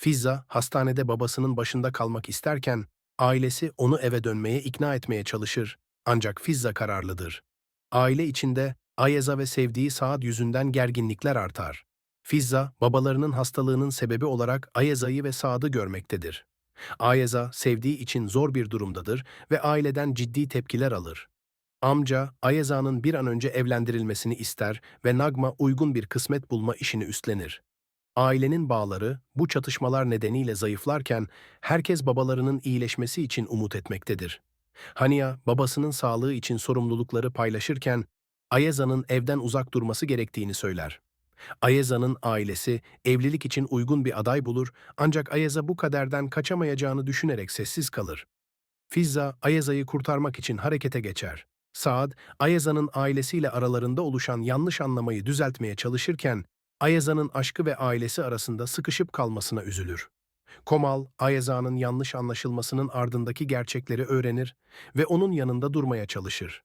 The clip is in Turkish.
Fizza, hastanede babasının başında kalmak isterken, ailesi onu eve dönmeye ikna etmeye çalışır. Ancak Fizza kararlıdır. Aile içinde Ayeza ve sevdiği Saad yüzünden gerginlikler artar. Fizza, babalarının hastalığının sebebi olarak Ayeza'yı ve Saad'ı görmektedir. Ayeza, sevdiği için zor bir durumdadır ve aileden ciddi tepkiler alır. Amca, Ayeza'nın bir an önce evlendirilmesini ister ve Nagma uygun bir kısmet bulma işini üstlenir. Ailenin bağları bu çatışmalar nedeniyle zayıflarken herkes babalarının iyileşmesi için umut etmektedir. Hania, babasının sağlığı için sorumlulukları paylaşırken Ayeza'nın evden uzak durması gerektiğini söyler. Ayeza'nın ailesi evlilik için uygun bir aday bulur ancak Ayeza bu kaderden kaçamayacağını düşünerek sessiz kalır. Fizza, Ayeza'yı kurtarmak için harekete geçer. Saad, Ayeza'nın ailesiyle aralarında oluşan yanlış anlamayı düzeltmeye çalışırken, Ayeza'nın aşkı ve ailesi arasında sıkışıp kalmasına üzülür. Komal, Ayeza'nın yanlış anlaşılmasının ardındaki gerçekleri öğrenir ve onun yanında durmaya çalışır.